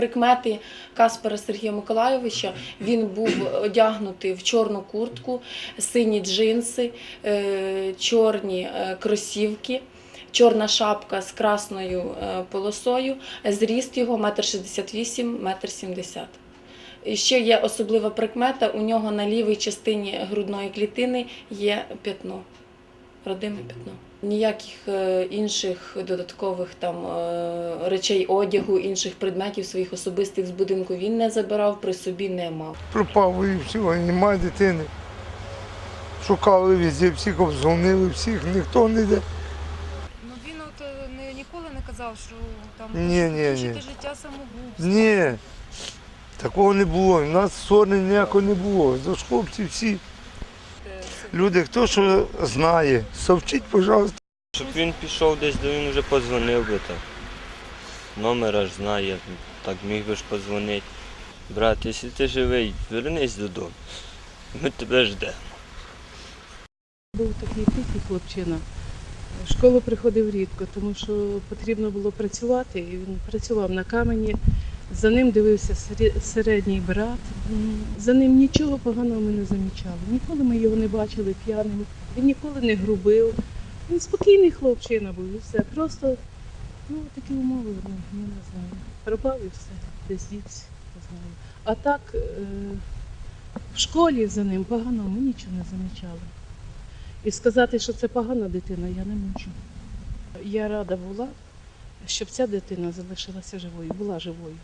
Прикмети Каспара Сергія Миколайовича. Він був одягнутий в чорну куртку, сині джинси, е, чорні е, кросівки, чорна шапка з красною е, полосою, зріст його 1,68 м, 1,70 м. І ще є особлива прикмета, у нього на лівій частині грудної клітини є п'ятно, родиме п'ятно. Ніяких е, інших додаткових там е, речей одягу, інших предметів своїх особистих з будинку він не забирав, при собі не мав. пропав і всього, немає дитини. Шукали везде, всіх обдзвонили, всіх, ніхто не йде. Ну він от е, не, ніколи не казав, що там Ні, ні, ні. життя самогубством. Ні, такого не було. У нас ссори ніякого не було. Тож хлопці всі. Люди, хто що знає, совчіть, пожалуйста. Щоб він пішов десь, де він вже подзвонив би так. Номера ж знає, так міг би ж подзвонити. Брат, якщо ти живий, вернись додому. Ми тебе ждемо. Був такий тихий хлопчина. В школу приходив рідко, тому що потрібно було працювати. І він працював на камені. За ним дивився середній брат. За ним нічого поганого ми не замічали. Ніколи ми його не бачили п'яним. Він ніколи не грубив. Він спокійний хлопчина був і все. Просто ну, такі умови, ну, я не знаю. Пропав і все. Десь діться, не знаю. А так е, в школі за ним поганого ми нічого не замічали. І сказати, що це погана дитина, я не можу. Я рада була, щоб ця дитина залишилася живою, була живою.